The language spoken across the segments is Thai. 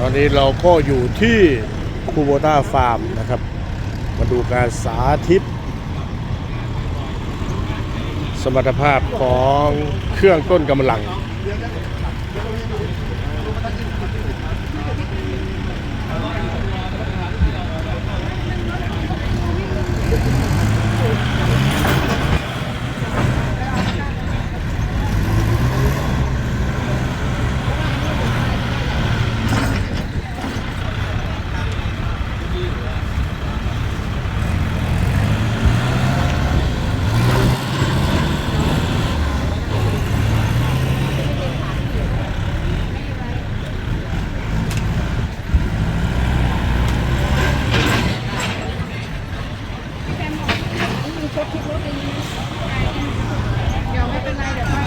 ตอนนี้เราก็อยู่ที่คูโบต้าฟาร์มนะครับ มาดูการสาธิต สมรรถภาพของเครื่องต้นกำลังเดี๋ยวไม่เป็นไรเดี๋ยวค่อย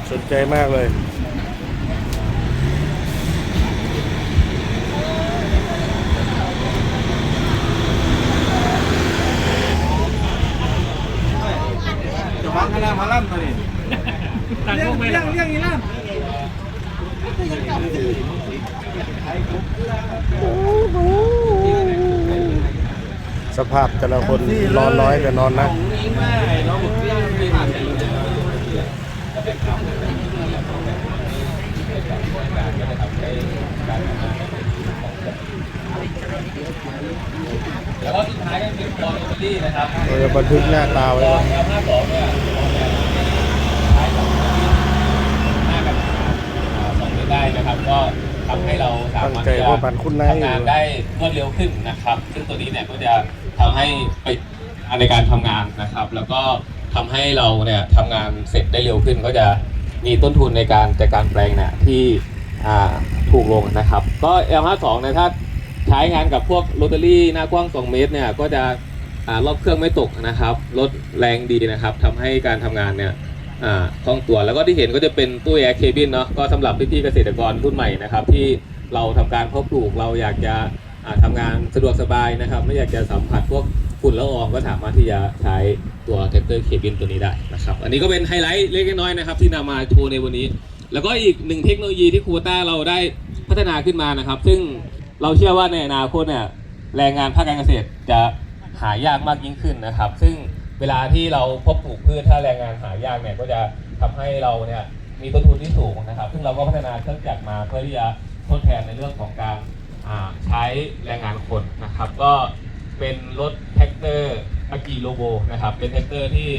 สนใจมากเลยจะฟังคณะมาล่ำมาดิตัดพวกไปแล้วเรื่องนี้ล่สภาพแต่ละคนนอนน้อยแต่นอนนะ แล้วก็สุดท้ายก็เป็นบอลลอตเตอรี่นะครับเราจะบันทึกหน้าตาไว้ก่อนห้าสองเนี่ยใช้สองหน้ากับสองเดือนได้นะครับ ก็ทำให้เราสามารถจะทำงานได้รวดเร็วขึ้นนะครับ ซึ่งตัวนี้เนี่ยก็จะทำให้ไปในการทำงานนะครับ แล้วก็ ทำให้เราเนี่ยทำงานเสร็จได้เร็วขึ้น ก็จะมีต้นทุนในการจัดการแปลงเนี่ยที่ถูกลงนะครับ ก็ L52 นี่ยถ้าใช้งานกับพวกโรตารี่หน้ากว้าง 2 เมตรเนี่ยก็จะรอบเครื่องไม่ตกนะครับลดแรงดีนะครับทำให้การทำงานเนี่ยอ่าคล่องตัวแล้วก็ที่เห็นก็จะเป็นตู้แอร์เคบินเนาะก็สำหรับพี่ๆเกษตรกรรุ่นใหม่นะครับที่เราทำการเพาะปลูกเราอยากจะอ่าทำงานสะดวกสบายนะครับ ไม่อยากจะสัมผัสพวก ฝุ่นละอองก็สามารถที่จะใช้ตัวแท็กเตอร์เคบินตัวนี้ได้นะครับ อันนี้ก็เป็นไฮไลท์เล็กน้อยนะครับ ที่นำมาโชว์ในวันนี้ แล้วก็อีกหนึ่งเทคโนโลยีที่คูต้าเราได้พัฒนาขึ้นมานะครับ ซึ่งเราเชื่อว่าในอนาคตเนี่ยแรงงานภาคการเกษตรจะหายากมากยิ่งขึ้นนะครับ ซึ่งเวลาที่เราพบปลูกพืชถ้าแรงงานหายากเนี่ยก็จะทำให้เราเนี่ยมีต้นทุนที่สูงนะครับ ซึ่งเราก็พัฒนาเครื่องจักรมาเพื่อที่จะทดแทนในเรื่องของการใช้แรงงานคนนะครับ ก็ เป็นรถแท็กเตอร์อากิโลโบนะครับ เป็นแท็กเตอร์ที่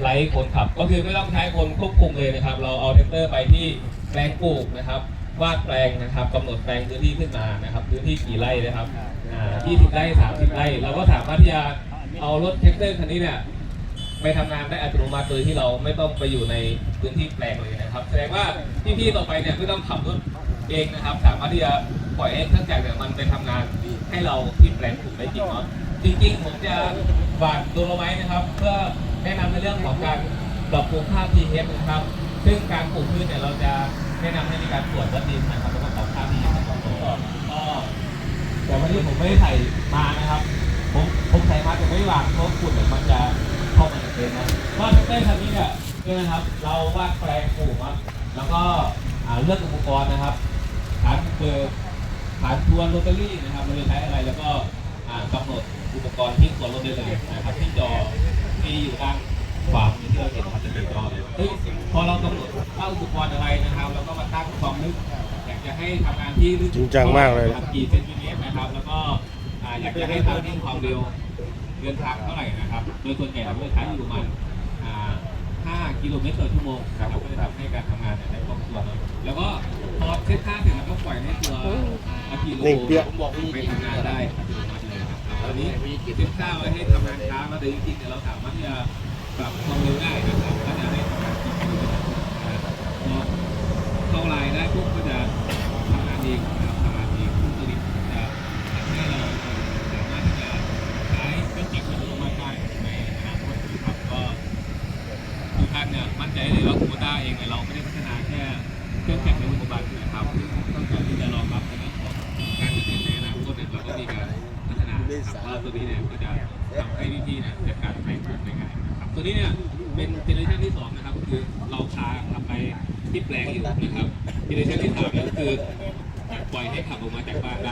ไร้คนขับ ก็คือไม่ต้องใช้คนควบคุมเลยนะครับ เราเอาแท็กเตอร์ไปที่แปลงปลูกนะครับวาดแปลงนะครับกำหนดแปลงพื้นที่ขึ้นมานะครับ พื้นที่กี่ไร่นะครับอ่า20ไร่30ไร่เราก็สามารถที่จะเอารถแท็กเตอร์คันนี้เนี่ยไปทำงานได้อัตโนมัติโดยที่เราไม่ต้องไปอยู่ในพื้นที่แปลงเลยนะครับ แสดงว่าพี่ๆต่อไปเนี่ยไม่ต้องขับรถ เองนะครับ สามารถที่จะปล่อยให้เครื่องจักรเนี่ยมันไปทำงานให้เราที่แปลงปลูกได้จริงเนาะจริงๆ ผมจะวานโดโลไม้นะครับ เพื่อแนะนำในเรื่องของการปรับปรุงค่า pH นะครับ ซึ่งการปลูกพืชเนี่ยเราจะแนะนำให้มีการตรวจวัดดินนะครับแล้วก็ปรับค่า pH นะครับก็แต่วันนี้ผมไม่ได้ใส่มานะครับ ผมผมใส่มาแต่ไม่วางเพราะฝุ่นเนี่ยมันจะเข้ามาในเต็นท์นะว่าแท็กเตอร์คันนี้เนี่ยนี่นะครับ เราวาดแปลงปลูกครับแล้วก็เลือกอุปกรณ์นะครับ ฐานเบอร์ฐานทวนโรตารี่นะครับเราจะใช้อะไรแล้วก็อ่ากำหนดอุปกรณ์ที่ควรลดได้เลยนะครับที่จอที่อยู่ด้านขวามือที่เราเห็นครับจะเป็นจอเลยเฮ้ยพอเรากำหนดว่าอุปกรณ์อะไรนะครับ แล้วก็มาตั้งความลึกอยากจะให้ทำงานที่ลึกจริงจังมากเลยกี่เซนติเมตรนะครับ แล้วก็อ่าอยากจะให้ทำที่ความเร็วเดินทางเท่าไหร่นะครับ โดยส่วนใหญ่เราจะใช้อยู่ประมาณอ่า5 กิโลเมตรต่อชั่วโมงนะครับก็จะทำให้การทำงานเนี่ยได้คล่องตัวเนอะแล้วก็พอเซตค่าเสร็จแล้วก็ปล่อยให้ตัวอากีโลนิ่งเปี้ยไปทำงานได้อัตโนมัติเลยนะครับตอนนี้คิดข้าวไว้ให้ทำงานช้าแล้วแต่จริงๆเนี่ยเราสามารถที่จะปรับความเร็วได้นะครับก็จะให้ทำงานจริงๆนะครับพอเข้าไลน์ได้ปุ๊บก็จะทำงานเองนะครับทำงานเองซึ่งตัวนี้จะทำให้เราสามารถที่จะใช้เครื่องจักรอัตโนมัติได้ในอนาคตนะครับก็ ทุกท่านเนี่ยมั่นใจ เลยว่าเองเนี่ยเราไม่ได้พัฒนาแค่เครื่องแข่งในปัจจุบันนะครับต้องการที่จะรองรับในเรื่องของการเกษตรในอนาคตเนี่ยเราก็มีการพัฒนาครับว่าตัวนี้เนี่ยก็จะทำให้พี่ๆเนี่ยจัดการไปปลูกได้ง่ายนะครับตัวนี้เนี่ยเป็นเจเนอเรชันที่สองนะครับก็คือเราพาขับไปที่แปลงอยู่นะครับเจเนอเรชันที่สามเนี่ยก็คือปล่อยให้ขับออกมาจากบ้านได้